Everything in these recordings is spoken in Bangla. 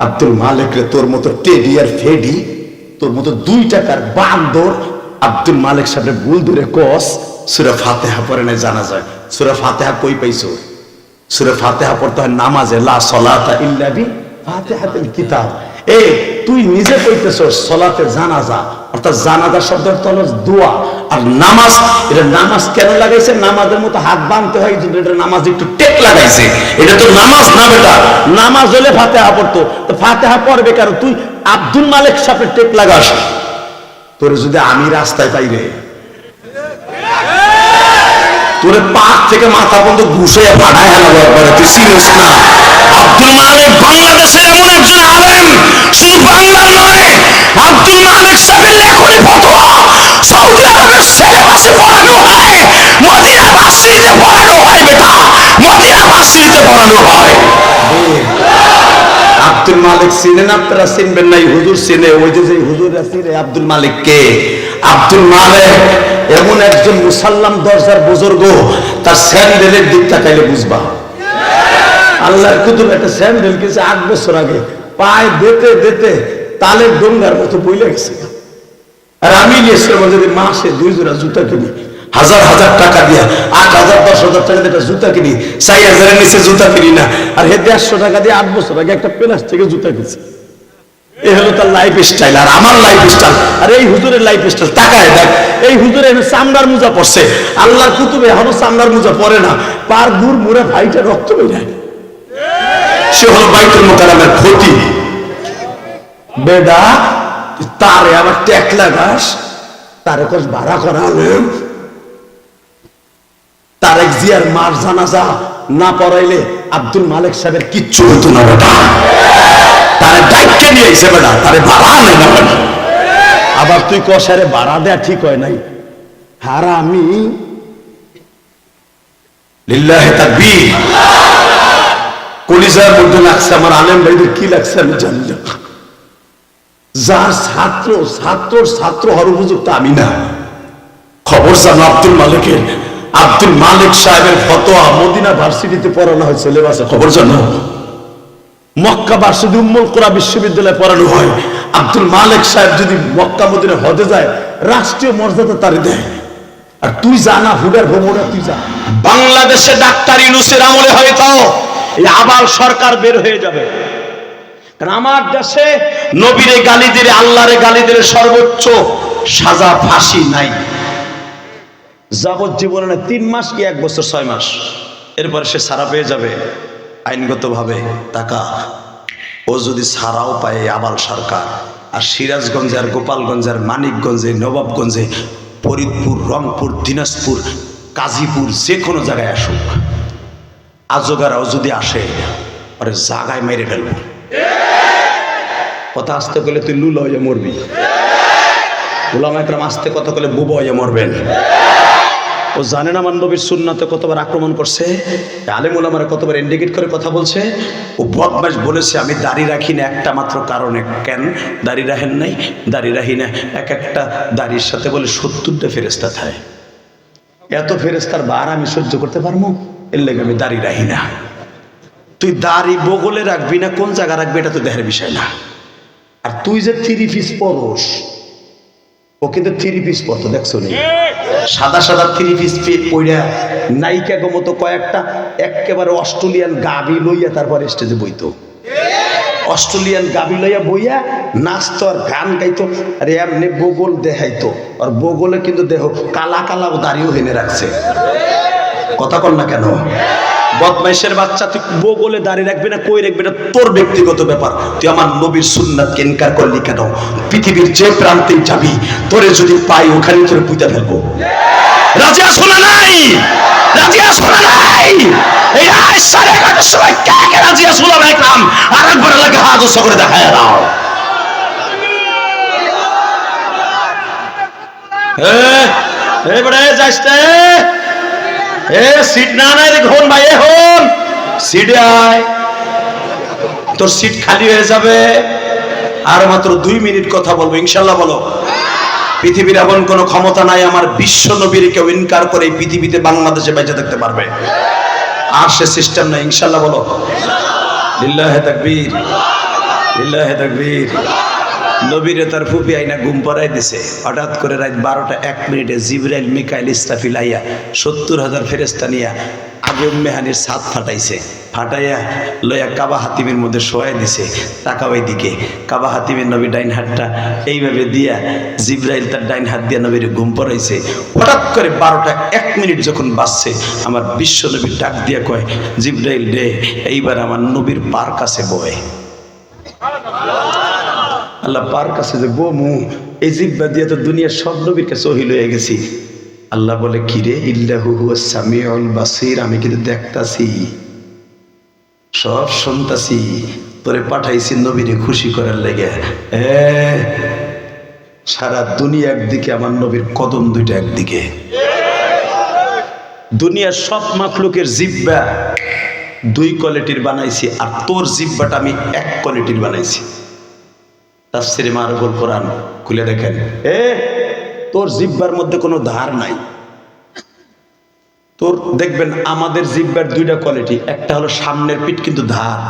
আব্দুল মালিক রে, তোর মতো টেডি আর ফেডি, তোর মতো দুই টাকার বান্দর আব্দুল মালিক সাহেবের ভুল ধরে কস, সুরা ফাতেহা পরে নাই জানা যায়। সুরা ফাতেহা কই পাইছো? সুরা ফাতেহা পড়তে হয় নামাজে, লা সলাতা ইল্লা বি ফাতিহাতুল কিতাব। এ তুই নিজে কইতেছ সলাতে জানাজা। অর্থাৎ জানাজা শব্দের তল দোয়া। আর নামাজ, এটা নামাজ কেন লাগাইছে? নামাজের মতো হাত বাঁধতে হয় এটা নামাজ একটু টেক লাগাইছে। এটা তো নামাজ না বেটা। নামাজ হলে ফাতেহা পড়তো। তো ফাতেহা পড়বে কেন? তুই আব্দুল মালিক সাপে টেক লাগাস। তোর যদি আমি রাস্তায় পাই রে তোরে পাক থেকে মাথা পর্যন্ত ঘুষে পাঠায় হেলা তুই চিনিস না। আব্দুল মালিক বাংলাদেশের এমন একজন আলেম, শুধু বাংলার নয়, আব্দুল মালিক সাহেবের লেখনী ফতোয়া সৌদি আরবের সিলেবাসে পড়ানো হয় মদিনা ভার্সিটিতে পড়ানো হয় বেটা মদিনা ভার্সিটিতে পড়ানো হয়। আব্দুল মালিক চিনেন আপনারা চিনবেন নাই হুজুর চিনে, ওই যে হুজুর চিনে আব্দুল মালিক কে? আব্দুল মালিক এমন একজন মুসাল্লাম দরজার বুজুর্গ, তার স্যান্ডেলের দিক তাকাইলে বুঝবা। আল্লাহর কুতুব একটা স্যান্ডেল কিছু আট বছর আগে, পায়ে দিতে দিতে তালের ডোঙ্গার মতো বইলে গেছে। আর আমি নিয়েছিলাম যদি মাসে দুই জোড়া জুতা কিনি, হাজার হাজার টাকা দিয়া, আট হাজার, দশ হাজার টাকা দিয়ে জুতা কিনি চার হাজারের নিচে জুতা কিনি না। আর হে দেড়শো টাকা দিয়ে আট বছর আগে একটা প্লাস্টিকের জুতা কিনছে। এই হলো তার লাইফ স্টাইল আর আমার লাইফ স্টাইল আর এই হুজুরের লাইফ স্টাইল টাকায় দেখ, এই হুজুরে চামড়ার মোজা পড়ছে আল্লাহর কুতুবে এখনও চামড়ার মোজা পরে না, পার দূর মুড়ে ভাইটা রক্ত বেরায় সে মোকারামের ক্ষতি। তারে আবার ট্যাক লাগাস তারে কস ভাড়া করা জিয়ার মার জানাজা না পড়াইলে আব্দুল মালিক সাহেবের কিচ্ছু হতো না, বেটা। তারে ডাইকে নিয়ে তারে ভাড়া আনে না আবার তুই কষারে ভাড়া দেয়া ঠিক হয় নাই। হারা আমি লিল্লাহে তাকবীর। কলিজার মধ্যে লাগছে আমার আলেম ভাইদের কি লাগছে আমি জানি না। যার ছাত্র ছাত্র ছাত্র হওয়ার উপযুক্ত আমি না। খবর জানো আব্দুল মালিকের আব্দুল মালিক সাহেবের ফতোয়া মদিনা ভার্সিটিতে পড়ানো হয় সিলেবাসে। খবর জানো? মক্কা ভার্সিটি উম্মুল কোরা বিশ্ববিদ্যালয়ে পড়ানো হয়। আব্দুল মালিক সাহেব যদি মক্কা মদিনা হদে যায়, রাষ্ট্রীয় মর্যাদা তারে দেয়। আর তুই জানা হুডার ভোমরা তুই যা। বাংলাদেশে ডাক্তার ইউনুসের আমলে হয়তো এই আবাল সরকার বের হয়ে যাবে। কারণ আমার দেশে নবীরে গালি দিলে, আল্লাহরে গালি দিলে সর্বোচ্চ সাজা ফাঁসি নাই। যাবজ্জীবনে তিন মাস কি এক বছর ছয় মাস? এরপর সে সারা পেয়ে যাবে। আইনগতভাবে টাকা ও যদি সারাও পায় আবাল সরকার, আর সিরাজগঞ্জে আর গোপালগঞ্জে আর মানিকগঞ্জে, নবাবগঞ্জে, ফরিদপুর, রংপুর, দিনাজপুর, কাজীপুর, যে কোনো জায়গায় আসুক, আজগারাও যদি আসে আরে জাগায় মেরে ফেলব। কথা আসতে গেলে তুই লুল হয়ে মরবি। গোলাম একরাম আসতে কথা বলে বুবা হয়ে মরবেন। ও জানে না নবীর সুন্নাতে কতবার আক্রমণ করছে? আলেম ওলামারা কতবার ইন্ডিকেট করে কথা বলছে? ও বদমাস বলেছে, আমি দাড়ি রাখি না, একটা মাত্র কারণে। কেন? দাড়ি রাখেন নাই? দাড়ি রাখি না। এক একটা দাড়ির সাথে বলে সত্তরটা ফেরেস্তা থাকে। এত ফেরেস্তার বার আমি সহ্য করতে পারব? এর লেগে আমি দাড়ি রাখি না। তুই দাড়ি বগলে রাখবি না, কোন জায়গা রাখবি এটা তো দেহের বিষয় না। আর তুই যে থ্রি পিস পরস ও কিন্তু থ্রি পিস পরতো, দেখছ নি? সাদা সাদা থ্রি পিস পইরা নায়িকা মতো কয়েকটা একেবারে অস্ট্রেলিয়ান গাবি লইয়া তারপর স্টেজে বইতো। অস্ট্রেলিয়ান গাবি লইয়া বইয়া নাচতো আর গান গাইতো, আর এমনি বগল দেখাইতো। আর বগলে কিন্তু দেহ কালা কালা দাড়িও হেনে রাখছে। কথা কর না কেন? বদমাইশের বাচ্চা তুই বগলে দাঁড়িয়ে রাখবি না, কই রাখবি না? তোর ব্যক্তিগত ব্যাপার। তুই আমার নবীর সুন্নাতকে ইনকার করলি কেন? পৃথিবীর যে প্রান্তে যাবি, তোরে যদি পাই ওখানে তোরে পুঁতে ফেলব। রাজিয়া শোনা নাই? রাজিয়া শোনা নাই? এই আজ সাড়ে এগারোটার সময় কে কে রাজিয়া শোনা একরাম আর একবার এলাকা হাত উৎসব করে দেখায় দাও। এবারে যাস এ, সিট না নাই হন ভাই, এ হন। সিটে আয়। তোর সিট খালি হয়ে যাবে। আর মাত্র দুই মিনিট কথা বলব, ইনশাল্লাহ বলো। পৃথিবীর এমন কোনো ক্ষমতা নাই, আমার বিশ্ব নবীর কেউ ইনকার করে এই পৃথিবীতে বাংলাদেশে বেঁচে থাকতে পারবে। আর সে সিস্টেম নাই, ইনশাল্লাহ বলো। লিল্লাহে তাকবীর লিল্লাহে তাকবীর। নবীরে তার ফুপি আইনা ঘুম পড়াই দিছে। হঠাৎ করে রাত বারোটা এক মিনিটে জিবরাইল, মিকাইল, ইস্তাফিল আইয়া সত্তর হাজার ফেরেস্তা নিয়া আগুন মেহানির ছাদ ফাটাইছে। ফাটাইয়া লইয়া কাবা হাতিমের মধ্যে শোয়াই দিছে টাকা ওই দিকে। কাবা হাতিমের নবী ডাইন হাতটা এইভাবে দিয়া জিব্রাইল তার ডাইন হাত দিয়া নবীর ঘুম পড়াইছে হঠাৎ করে বারোটা এক মিনিট যখন বাজছে, আমার বিশ্ব নবীর ডাক দিয়া কয়, জিব্রাইল রে, এইবার আমার নবীর পার কাছে বয়। আল্লাহ পার কাছে যে, বমু, এই জিব্বা দিয়ে তো দুনিয়ার সব নবীর কাছে ওহিল হয়ে গেছি। আল্লাহ বলে কিরে ইল্লাহু হুয়াস বাসির, আমি কিন্তু দেখতাছি, সব শুনতাছি, তোরে পাঠাইছি নবীরে খুশি করার লেগে। সারা দুনিয়া একদিকে, আমার নবীর কদম দুইটা একদিকে। দুনিয়ার সব মাখলুকের জিব্বা দুই কোয়ালিটির বানাইছি, আর তোর জিব্বাটা আমি এক কোয়ালিটির বানাইছি। তাফসিরে মারবুল কোরআন খুলে দেখেন। এ, তোর জিব্বার মধ্যে কোনো ধার নাই। তোর দেখবেন আমাদের জিব্বার দুইটা কোয়ালিটি, একটা হলো সামনের পিঠ কিন্তু ধার।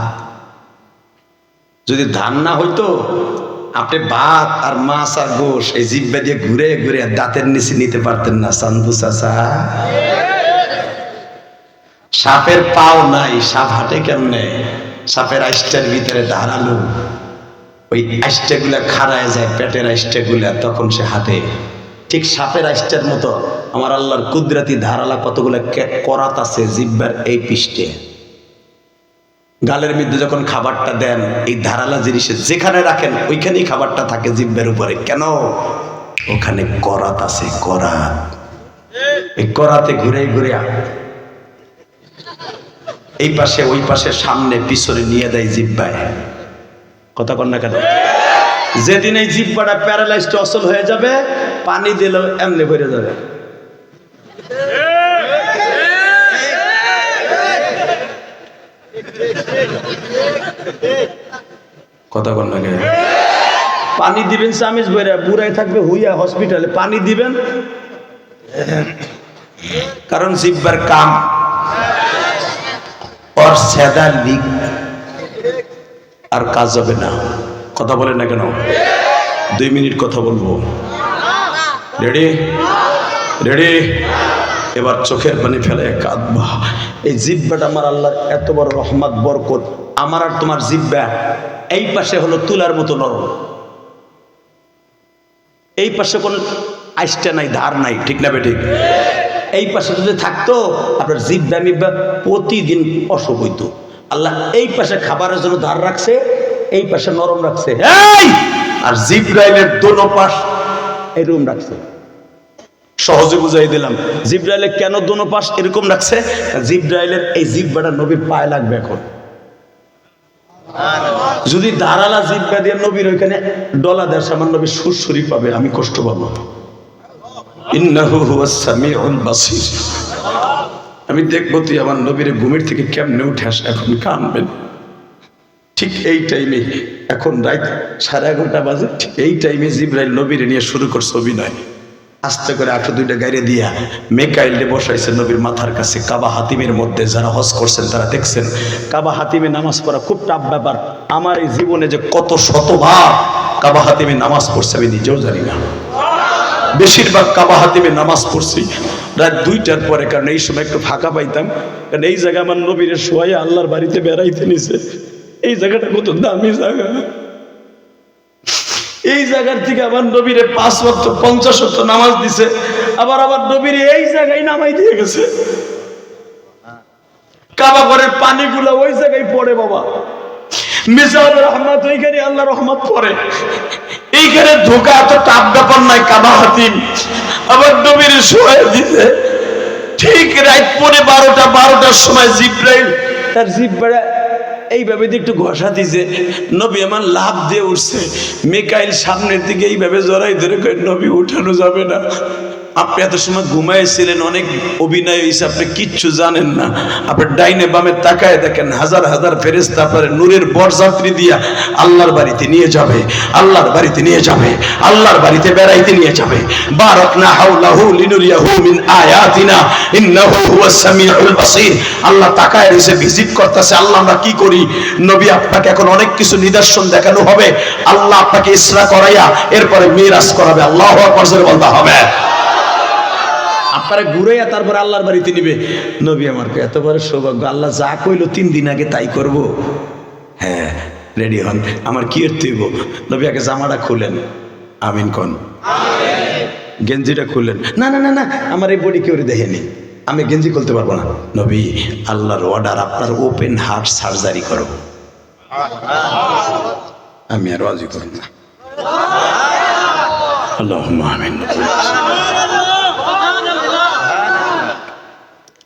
যদি ধার না হইতো, আপনি ভাত আর মাছ আর গোশ এই জিব্বা দিয়ে ঘুরে ঘুরে দাঁতের নিচে নিতে পারতেন না চান্দু চাচা। সাপের পাও নাই, সাপ হাঁটে কেমনে? সাপের আইসটার ভিতরে ধারালো। ওই আইসটাগুলা খাড়ায় যায়, পেটের আইসটাগুলা তখন সে হাঁটে। ঠিক সাপের আইসটার মতো আমার আল্লাহর কুদরাতি ধারালা কতগুলো করাত আছে জিব্বার এই পৃষ্ঠে। গালের মধ্যে যখন খাবারটা দেন, এই ধারালা জিনিসে যেখানে রাখেন, ওইখানেই খাবারটা থাকে জিব্বের উপরে। কেন? ওখানে করাত আছে, করাত। এই করাতে ঘুরে ঘুরে এই পাশে, ওই পাশে, সামনে, পিছনে নিয়ে দেয় জিব্বায়। কথা কন না কেন? যেদিন এই জিব্বাটা প্যারালাইজড অসল হয়ে যাবে, পানি দিলেও এমনি ভরে যাবে। কথা কন না কেন? পানি দিবেন চামিজ বইরা বুড়াই থাকবে, হুইয়া হসপিটালে পানি দিবেন। কারণ জিব্বার কাম। ওর সেদা আর কাজ হবে না। কথা বলেন না কেন? দুই মিনিট কথা বলব। রেডি রেডি এবার চোখের পানি ফেলে কাঁদবা। এই জিব্বাটা আমার আল্লাহর এত বড় রহমত, বরকত। আমার আর তোমার জিব্বা এই পাশে হলো তুলার মতো নরম। এই পাশে কোন আইসটা নাই, ধার নাই, ঠিক না বেঠিক? এই পাশে যদি থাকতো, আপনার জিব্বা মিব্বা প্রতিদিন অসুখ হইতো। আল্লাহ এই পাশে খাবারের জন্য ধার রাখছে এই পাশে নরম রাখছে। এই! আর জিব্রাইলের দোনো পাশ এরকম রাখছে। সহজে বুঝাই দিলাম জিব্রাইলের কেন দোনো পাশ এরকম রাখছে? জিব্রাইলের এই জিব্বাটা নবীর পায়ে লাগবে এখন। যদি দাঁড়ালা জিব্বা দিয়ে নবীর ওইখানে ডলা দেয় সামান্য নবী সুরসুরি পাবে আমি কষ্ট পাবো। ইন্নাহু হুয়াস সামিউল বাসির। আমি দেখব তুই আমার নবীর ঘুমের থেকে কেমনে উঠে আস, এখন কানবেন। ঠিক এই টাইমে এখন রাত সাড়ে এগারোটা বাজে, ঠিক এই টাইমে জিব্রাইল নবীরে নিয়ে শুরু করছে অভিনয়। আস্তে করে আটশো দুইটা গাড়ি দিয়া মেকাইলে বসাইছে নবীর মাথার কাছে, কাবা হাতিমের মধ্যে যারা হজ করছেন তারা দেখছেন, কাবা হাতিমে নামাজ পড়া খুব টাফ ব্যাপার। আমার এই জীবনে যে কত শতবার কাবা হাতিমে নামাজ পড়ছে আমি নিজেও জানি না। বেশিরভাগ কাবা হাতিমে নামাজ পড়ছি। রাত দুইটার পরে, কারণ এই সময় একটু ফাঁকা পাইতাম, কারণ এই জায়গা আমার নবীরে শোয়াই আল্লাহর বাড়িতে বেড়াইতে নিছে। এই জায়গাটা কত দামি জায়গা। এই জায়গার থেকে আমার নবীরে পাঁচ ওয়াক্ত, পঞ্চাশ ওয়াক্ত নামাজ দিছে, আবার আবার নবীরে এই জায়গায় নামাই দিয়ে গেছে। কাবা ঘরের পানিগুলো ওই জায়গায় পড়ে বাবা। মিজানুর রহমত, ওইখানে আল্লাহ রহমত পড়ে। এইখানে ধোকা এত টাপ ব্যাপার নাই, কাবা হাতিম। আবার নবীর সময় দিতে। ঠিক রাত পরে বারোটা, বারোটার সময় জিব্রাইল তার জিব্বাটা এইভাবে একটু ঘষা দিছে। নবী আমার লাভ দিয়ে উঠছে। মেকাইল সামনের দিকে এইভাবে জড়াই ধরে নবী, উঠানো যাবে না। আপনি এত সময় ঘুমাইছিলেন, অনেক অভিনয় হয়েছে আপনি কিচ্ছু জানেন না। আপনি ডাইনে বামে তাকায় দেখেন, হাজার হাজার ফেরেস্তা আপনার নূরের বরযাত্রী দিয়া আল্লাহর বাড়িতে নিয়ে যাবে, আল্লাহর বাড়িতে নিয়ে যাবে, আল্লাহর বাড়িতে বেড়াইতে নিয়ে যাবে। বারাকনা হাওলাহু লিনুরিয়াহু মিন আয়াতিনা, ইন্নাহু হুয়াস সামিউল আল্লাহ তাকায় ভিজিট করতেছে, আল্লাহ আমরা কি করি? নবী আপনাকে এখন অনেক কিছু নিদর্শন দেখানো হবে। আল্লাহ আপনাকে ইসরা করাইয়া, এরপরে মিরাজ করাবে, আল্লাহু আকবার বলতে হবে। আপনারা ঘুরাইয়া তারপর আল্লাহর বাড়িতে নিবে। নবী আমার এত বড় সৌভাগ্য আল্লাহ যা কইলো তিন দিন আগে তাই করব। হ্যাঁ রেডি হন আমার কি এর নবী আগে জামাটা খুলেন। আমিন কন। গেঞ্জিটা খুললেন না না না না আমার এই বডি কেউ দেখেনি। আমি গেঞ্জি খুলতে পারব না। নবী আল্লাহর অর্ডার আপনার ওপেন হার্ট সার্জারি করো। আমি আর রাজি করব না। আল্লাহ আমিন।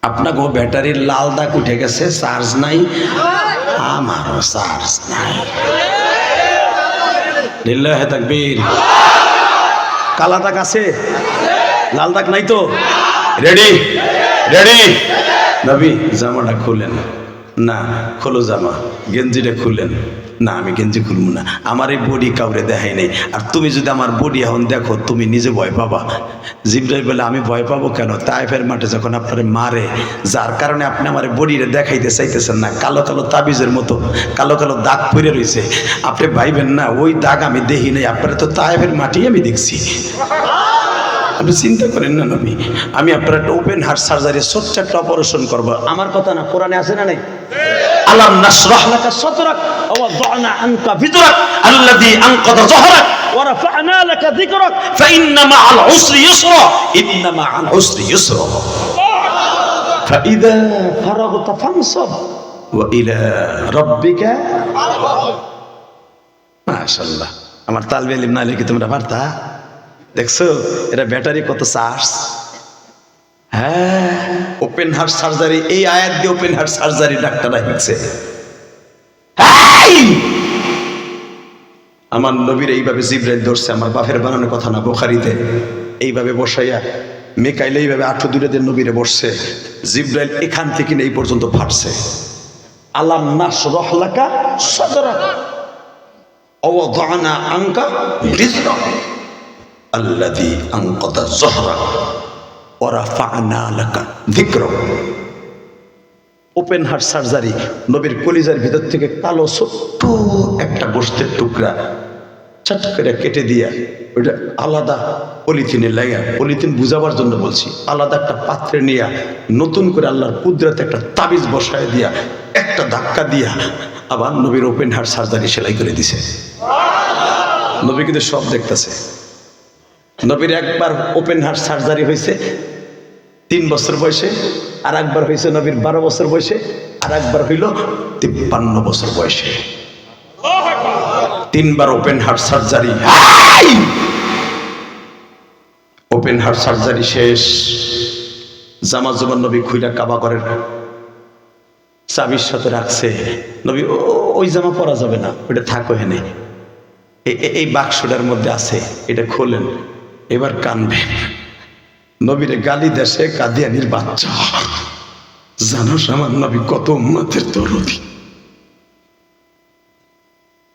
আপনাকে ব্যাটারির লাল দাগ উঠে গেছে চার্জ নাই। আমারও চার্জ নাই। লিল্লাহে তাকবীর। কালা দাগ আছে? লাল দাগ নাই তো? রেডি রেডি নবী, জামাটা খুলেন। না, খোলো জামা, গেঞ্জিটা খুলেন। না, আমি গেঞ্জি খুলবো না। আমার এই বডি কাউরে দেখাই নেই। আর তুমি যদি আমার বডি এখন দেখো, তুমি নিজে ভয় পাবা। জিব্রাই বলে, আমি ভয় পাবো কেন? তাইফের মাঠে যখন আপনারে মারে, যার কারণে আপনি আমার বডিরে দেখাইতে চাইতেছেন না। কালো কালো তাবিজের মতো, কালো কালো দাগ পড়ে রয়েছে আপনি ভাইবেন না, ওই দাগ আমি দেখি নাই। আপনার তো তাইফের মাটি আমি দেখছি। আপনি চিন্তা করেন না নবী আমি আপনার একটা ওপেন হার্ট সার্জারি ছোট্ট একটা অপারেশন করব আমার কথা না কোরআনে আছে না নাই আলাম নাশরাহ লাকা সাদরাক ওয়া ওয়াদানা আনকা বিদরাক আল্লাযী আনকাদা যাহরাক ওয়া রাফা'না লাকা যিকরাক ফাইন্না মা'আল উসরি ইউসরা ইন্না মা'আল উসরি ইউসরা فإذا فرغت فانصب وإلى ربك মাশাআল্লাহ আমার তালবে ইলম না লিখে তোমরা পারতা দেখছ? এটা ব্যাটারি কত চার্জ? হ্যাঁ ওপেন হার্ট সার্জারি এই আয়াত দিয়ে ওপেন হার্ট সার্জারি ডাক্তাররা লিখছে আমার নবীর এইভাবে জিব্রাইল ধরছে, আমার বাপের বানানোর কথা না, বোখারিতে। এইভাবে বসাইয়া, মেকাইলে এইভাবে আঠো দূরে দিয়ে নবীরে বসছে, জিব্রাইল এখান থেকে এই পর্যন্ত ফাটছে। আলাম নাস রহলাকা সদরা অবদানা আঙ্কা আল্লাদি আঙ্কতা জহরা ওরা ফানা লাকা যিকরা। ওপেন হার্ট সার্জারি নবীর কলিজার ভিতর থেকে কালো ছোট্ট একটা গোষ্ঠের টুকরা ছাট করে কেটে দিয়া ওইটা আলাদা পলিথিনে লাগা পলিথিন বুঝাবার জন্য বলছি, আলাদা একটা পাত্রে নিয়া নতুন করে আল্লাহর কুদরতে একটা তাবিজ বসায় দিয়া একটা ধাক্কা দিয়া আবার নবীর ওপেন হার্ট সার্জারি সেলাই করে দিছে। নবী কিন্তু সব দেখতেছে। নবীর একবার ওপেন হার্ট সার্জারি হয়েছে, তিন বছর বয়সে, আর একবার হয়েছে নবীর বারো বছর বয়সে, আর একবার হইল তিপ্পান্ন বছর বয়সে। তিনবার open heart surgery open heart surgery শেষ। জামা জবান নবী খুইলা কাবা করেন চাবির সাথে রাখছে। নবী ওই জামা পরা যাবে না ওটা থাকো হেনে এই বাক্সটার মধ্যে আছে, এটা খোলেন। এবার কানবেন নবীরে গালি দেশে কাদিয়ানির বাচ্চা। জানো আমার নবী কত দরদি।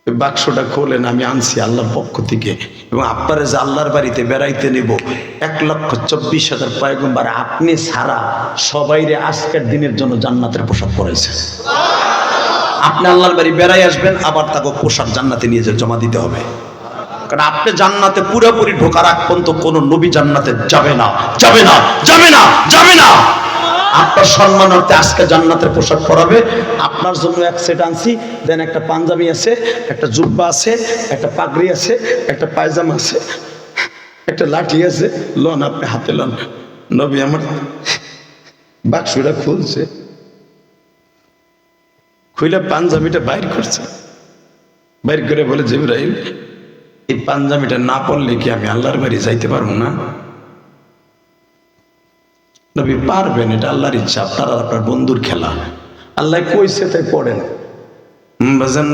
ওই বাক্সটা খোলেন, আমি আনছি আল্লাহর পক্ষ থেকে। এবং আপনারা যে আল্লাহর বাড়িতে বেড়াইতে নেব, এক লক্ষ চব্বিশ হাজার পয়গম্বার আপনি ছাড়া সবাইরে আজকের দিনের জন্য জান্নাতের পোশাক পরেছে। আপনি আল্লাহর বাড়ি বেড়াই আসবেন, আবার তাকে পোশাক জান্নাতে নিয়ে যে জমা দিতে হবে। কারণ আপনি জান্নাতে পুরোপুরি ঢোকার আগ পর্যন্ত কোনো নবী জান্নাতে যাবে না যাবে না যাবে না যাবে না। আপনার সম্মানার্থে আজকে জান্নাতের পোশাক পরাবে। আপনার জন্য এক সেট আনছি, দেন একটা পাঞ্জাবি আছে, একটা জুব্বা আছে, একটা পাগড়ি আছে, একটা পায়জামা আছে, একটা লাঠি আছে, লন আপনি হাতে লন। নবী আমার বাক্সটা খুলছে খুলে পাঞ্জাবিটা বাইর করছে। বাইর করে বলে, জিব্রাইল এই পাঞ্জাবিটা না পড়লে কি আমি আল্লাহর বাড়ি যাইতে পারব না? নবী পারবেন, এটা আল্লাহর ইচ্ছা। আপনার আর আপনার বন্ধুর খেলা। আল্লাহ কইছে তাই পড়েন।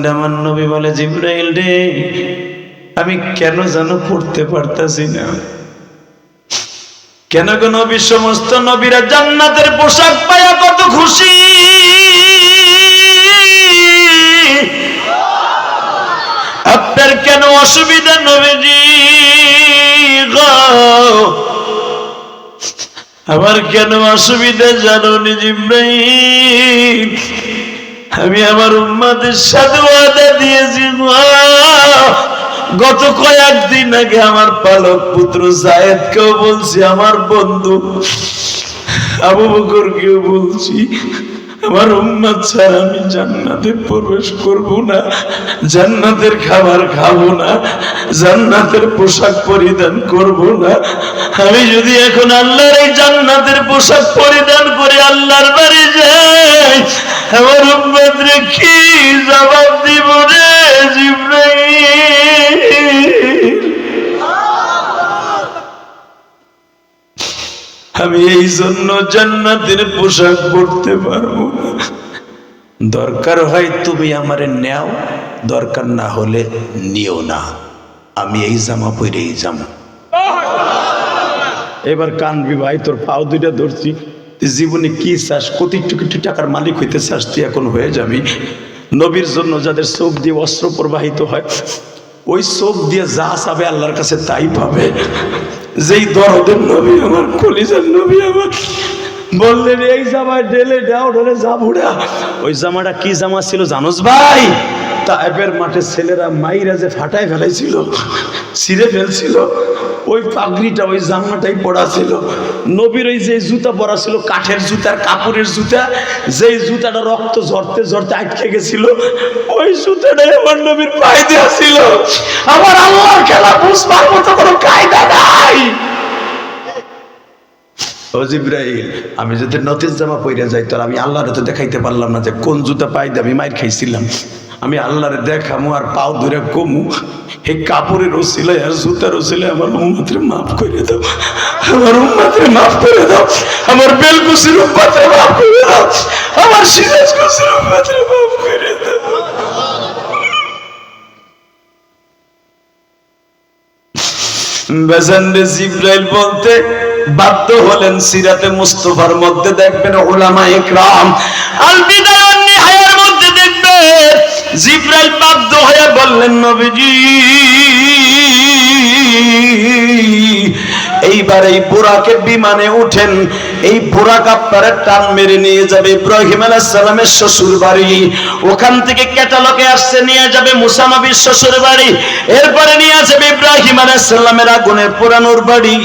আমার নবী বলে, জিব্রাইল রে, আমি কেন যেন পড়তে পারতাছি না? কেন গো নবী, সমস্ত নবীরা জান্নাতের পোশাক পায়া কত খুশি? কেন অসুবিধা নবীজি আমার কেন অসুবিধা জানো নি জিব্রাইল আমি আমার উম্মাদের সাথে ওয়াদা দিয়েছি। গত কয়েকদিন আগে আমার পালক পুত্র জায়েদকেও বলছি, আমার বন্ধু আবু বকরকেও বলছি আমার উম্মাদ ছাড়া আমি জান্নাতে প্রবেশ করব না, জান্নাতের খাবার খাব না, জান্নাতের পোশাক পরিধান করব না। আমি যদি এখন আল্লাহর এই জান্নাতের পোশাক পরিধান করে, আল্লাহর বাড়ি যাই, আমার উম্মাদ রে কি জবাব দিব রে জিব্রাইল? আমি এই জন্য জান্নাতের পোশাক পরতে পারব দরকার হয় তুমি আমারে নেও, দরকার না হলে নিও না। আমি এই জামা পরেই জামা। এবার কানবি ভাই, তোর পাও দুইটা ধরছি। জীবনে কি চাস? কোটি কোটি টাকার মালিক হইতে চাস তুই এখন হয়ে যাবি। নবীর জন্য যাদের চোখ দিয়ে অস্ত্র প্রবাহিত হয়, ওই চোখ দিয়ে যা চাবে আল্লাহর কাছে তাই পাবে। যেই দরদের নবী, আমার কলিজার নবী, আমার বললেন, এই জামায় ডেলে দাও ডেলে জামুড়া ওই জামাটা কি জামা ছিল জানোস ভাই? তাইবের মাঠে ছেলেরা মাইরা যে ফাটায় ফেলাইছিল, ছিঁড়ে ফেলছিল। ওই পাগড়িটা ওই জামাটাই পড়া ছিল। নবীর ওই যে জুতা পরা ছিল, কাঠের জুতার কাপড়ের জুতা, যেই জুতাটা রক্ত ঝরতে ঝরতে আটকে গেছিল, ওই জুতাটাই আমার নবীর পায়ে দেওয়া ছিল। আমার আল্লাহর খেলা বুঝবার মতো কোনো কায়দা নাই। আমি যদি নতিস জামা পইরা যাই, তোর আমি আল্লাহরে তো দেখাইতে পারলাম না যে কোন জুতা পাই আমি মাইর খাইছিলাম। আমি আল্লাহরে দেখামু আর পাও ধরে কমু এই কাপড়ের ওসিলে আর জুতার ওসিলে আমার উম্মাতের মাফ করে দাও। আমার উম্মাতের মাফ করে দাও। আমার বেলকুসির উম্মাতের মাফ করে দাও। আমার সিরাজ কুসির উম্মাতের মাফ করে দাও। জিব্রাইল বলতে বাধ্য হলেন সিরাতে মুস্তফার মধ্যে দেখবেন ওলামা ইকরাম। আল নিহায়ার মধ্যে দেখবেন জিব্রাইল বাধ্য হয়ে বললেন, নবীজি, এইবার এই বুরাকে বিমানে উঠেন। এই বুরাক আপনারা টান মেরে নিয়ে যাবে। ইব্রাহিম আলাইহিস সালামের শ্বশুর বাড়ি ওখান থেকে ক্যাটালগে আসছে, নিয়ে যাবে মুসা নবীর শ্বশুর বাড়ি এরপরে নিয়ে যাবে ইব্রাহিম আলাইহিস সালামের আগুনে পোড়ানোর বাড়ি।